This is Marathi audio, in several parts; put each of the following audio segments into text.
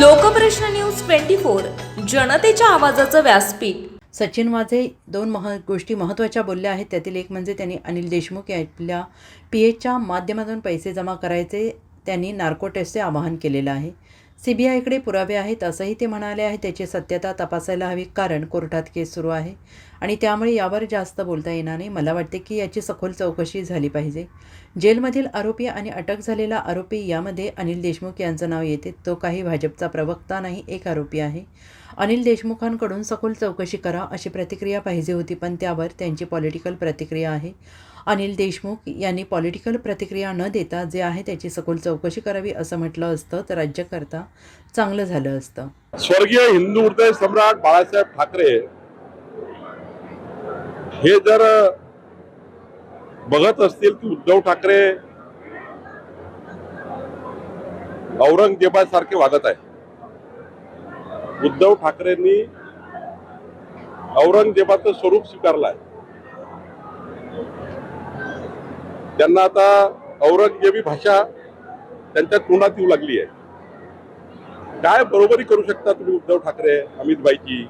लोकप्रश्न न्यूज ट्वेंटी फोर जनतेच्या आवाजाचं व्यासपीठ. सचिन वाझे दोन मह गोष्टी महत्त्वाच्या बोलल्या आहेत. त्यातील एक म्हणजे त्यांनी अनिल देशमुख आपल्या पी एचच्या माध्यमातून पैसे जमा करायचे त्यांनी नार्को टेस्टचे आवाहन केलेलं आहे. सी बी आयकडे पुरावे आहेत असंही ते म्हणाले आहे. त्याची सत्यता तपासायला हवी कारण कोर्टात केस सुरू आहे. आणि त्यामुळे यावर जास्त बोलता येणार नाही. मला वाटते की याची सखोल चौकशी झाली पाहिजे. जेलमधील आरोपी आणि अटक झालेला आरोपी यामध्ये अनिल देशमुख यांचं नाव येते. तो काही भाजपचा प्रवक्ता नाही एक आरोपी आहे. अनिल देशमुखांकडून सखोल चौकशी करा अशी प्रतिक्रिया पाहिजे होती पण त्यावर त्यांची पॉलिटिकल प्रतिक्रिया आहे. अनिल देशमुख यांनी पॉलिटिकल प्रतिक्रिया न देता जे आहे त्याची सखोल चौकशी करावी असं म्हटलं असतं तर राज्यकर्ता चांगलं झालं असतं. स्वर्गीय हिंदू हृदय सम्राट बाळासाहेब ठाकरे हे जर बघत असतील की उद्धव ठाकरे औरंगजेबासारखे वागत आहे. उद्धव ठाकरेंनी औरंगजेबाचं स्वरूप स्वीकारलं आहे त्यांना आता औरंगजेबी भाषा त्यांच्या तोंडात येऊ लागली आहे. काय बरोबरी करू शकता तुम्ही उद्धव ठाकरे अमित भाईची?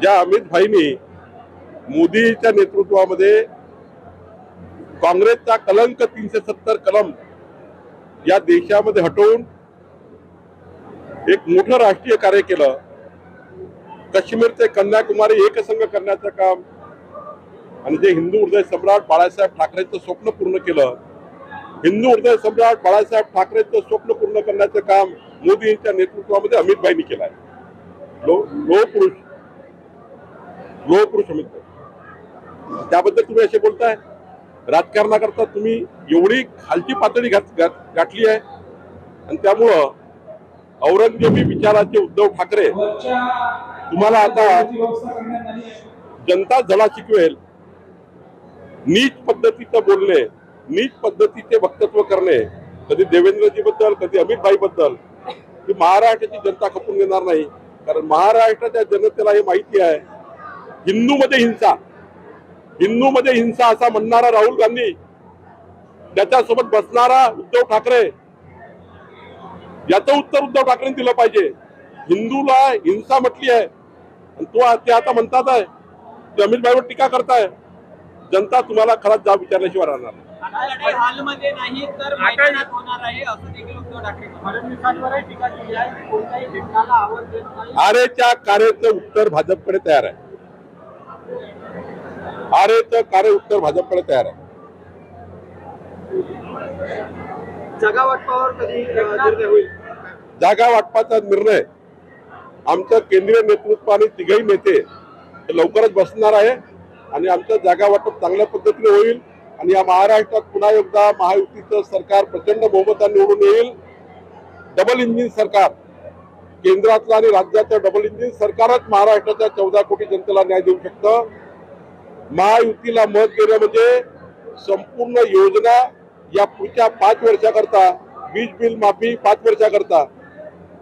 ज्या अमित भाईनी मोदीच्या नेतृत्वामध्ये काँग्रेसचा कलंक तीनशे सत्तर कलम या देशामध्ये हटवून एक मोठं राष्ट्रीय कार्य केलं. काश्मीर ते कन्याकुमारी एकसंघ करण्याचं काम आणि जे हिंदू हृदय सम्राट बाळासाहेब ठाकरेंचं स्वप्न पूर्ण केलं. हिंदू हृदय सम्राट बाळासाहेब ठाकरेंचं स्वप्न पूर्ण करण्याचं काम मोदींच्या नेतृत्वामध्ये अमितबाईंनी केलं आहे लोहपुरुष लोह पुरुष अमित भाई. त्याबद्दल तुम्ही असे बोलताय? राजकारणाकरता तुम्ही एवढी खालची पातळी घात- गाठली आहे. आणि त्यामुळं औरंगजेबी विचाराचे उद्धव ठाकरे तुम्हाला आता जनता झाला शिकवेल. नीच पद्धतीचं बोलणे नीच पद्धतीचे वक्तत्व करणे कधी देवेंद्रजी बद्दल कधी अमितभाई बद्दल ही महाराष्ट्राची जनता खपून घेणार नाही. कारण महाराष्ट्राच्या जनतेला हे माहिती आहे हिंदू मध्ये हिंसा. हिंदू मध्ये हिंसा असा म्हणणारा राहुल गांधी त्याच्यासोबत बसणारा उद्धव ठाकरे याचं उत्तर उद्धव ठाकरेंनी दिलं पाहिजे. हिंदूला हिंसा म्हटली आहे. आणि तो ते आता म्हणतात आहे ते अमित भाईवर टीका करताय. जनता तुम्हाला खराच जाब विचारल्याशिवाय राहणार नाही. आता लढाई हॉलमध्ये नाही तर मैदानात होणार आहे असं देखील उद्धव ठाकरे फडणवीसांवरही टीका केली आहे कोणत्याही घटनाला आवाज देत नाही. आरेच्या कार्याचं उत्तर भाजपकडे तयार आहे. आरेचं कार्य उत्तर भाजपकडे तयार आहे. जागा वाटपावर कधी निर्णय होईल? जागा वाटपाचा निर्णय आमचं केंद्रीय नेतृत्व आणि तिघही नेते लवकरच बसणार आहे आणि आमचं जागा वाटप चांगल्या पद्धतीने होईल आणि या महाराष्ट्रात पुन्हा एकदा महायुतीचं सरकार प्रचंड बहुमताने निवडून येईल. डबल इंजिन सरकार केंद्रातलं आणि राज्याचं डबल इंजिन सरकारच महाराष्ट्राच्या चौदा कोटी जनतेला न्याय देऊ शकतं. महायुतीला मत देणं म्हणजे संपूर्ण योजना या पुढच्या पाच वर्षाकरता वीज बिल माफी पाच वर्षाकरता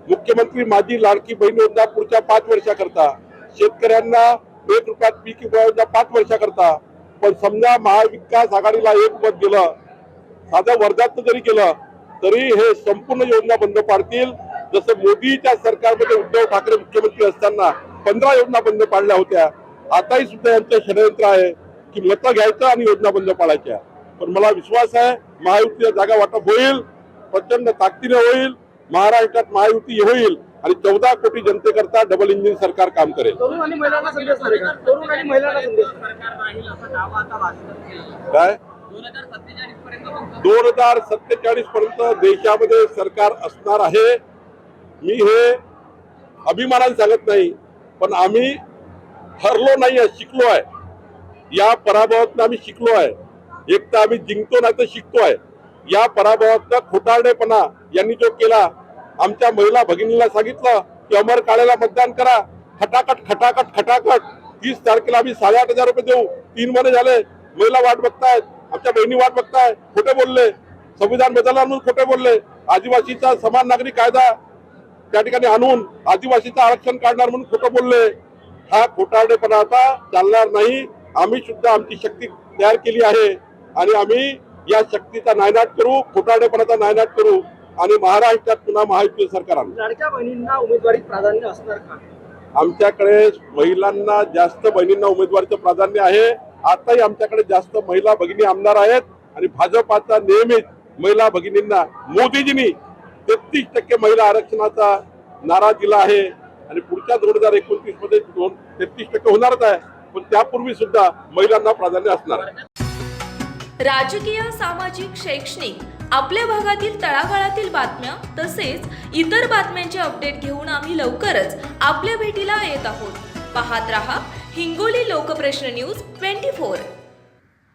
मुख्यमंत्री माझी लाडकी बहीण योजना पुढच्या पाच वर्षाकरता शेतकऱ्यांना एक रुपयात पीक विमा योजना पाच वर्षाकरता पण समजा महाविकास आघाडीला एक मत दिलं साधं वर्धात जरी केलं तरी हे संपूर्ण योजना बंद पाडतील. जसं मोदीच्या सरकारमध्ये उद्धव ठाकरे मुख्यमंत्री असताना पंधरा योजना बंद पाडल्या होत्या आताही सुद्धा यांचं षडयंत्र आहे की मतं घ्यायचं आणि योजना बंद पाडायच्या. पण मला विश्वास आहे महायुतीच्या जागा वाटप होईल प्रचंड ताकदीने होईल महाराष्ट्रात महायुती होईल आणि चौदा कोटी जनतेकरता डबल इंजिन सरकार काम करेल. काय? दोन हजार सत्तेचाळीस पर्यंत देशामध्ये सरकार असणार आहे. मी हे अभिमानाने सांगत नाही पण आम्ही हरलो नाही आहे शिकलो आहे. या पराभवातून आम्ही शिकलो आहे. एक तर आम्ही जिंकतो नाही तर शिकतो आहे या पराभवातनं खोटारडेपणा यांनी जो केला आमच्या महिला भगिनीला सांगितलं की अमर काळेला मतदान करा. खटाखट खटाखट खटाखट. तीस तारखेला आम्ही साडेआठ हजार रुपये देऊ. तीन महिने झाले महिला वाट बघतायत. आमच्या बहिणी वाट बघताय खोटे बोलले. संविधान बदलणार म्हणून खोटे बोलले. आदिवासीचा समान नागरिक कायदा त्या ठिकाणी आणून आदिवासीचं आरक्षण काढणार म्हणून खोटं बोलले. हा खोटारडेपणा आता चालणार नाही. आम्ही सुद्धा आमची शक्ती तयार केली आहे. आणि आम्ही या शक्तीचा नायनाट करू खोटारडेपणाचा नायनाट करू आणि महाराष्ट्रात पुन्हा महायुती सरकार आणू लाडक्या बहिणींना उमेदवारी प्राधान्य असणार का? आमच्याकडे महिलांना जास्त बहिणींना उमेदवारीचं प्राधान्य आहे. आताही आमच्याकडे जास्त महिला भगिनी आमदार आहेत. आणि भाजपाचा नेहमीच महिला भगिनींना मोदीजींनी तेहतीस टक्के महिला आरक्षणाचा नारा दिला आहे. आणि पुढच्या दोन हजार एकोणतीसमध्ये दोन तेहतीस टक्के होणारच आहे. पण त्यापूर्वी सुद्धा महिलांना प्राधान्य असणार आहे. राजकीय सामाजिक शैक्षणिक आपल्या भागातील तळागाळातील बातम्या तसेच इतर बातम्यांचे अपडेट घेऊन आम्ही लवकरच आपल्या भेटीला येत आहोत. पाहत रहा Hingoli Lokprashna news twenty four.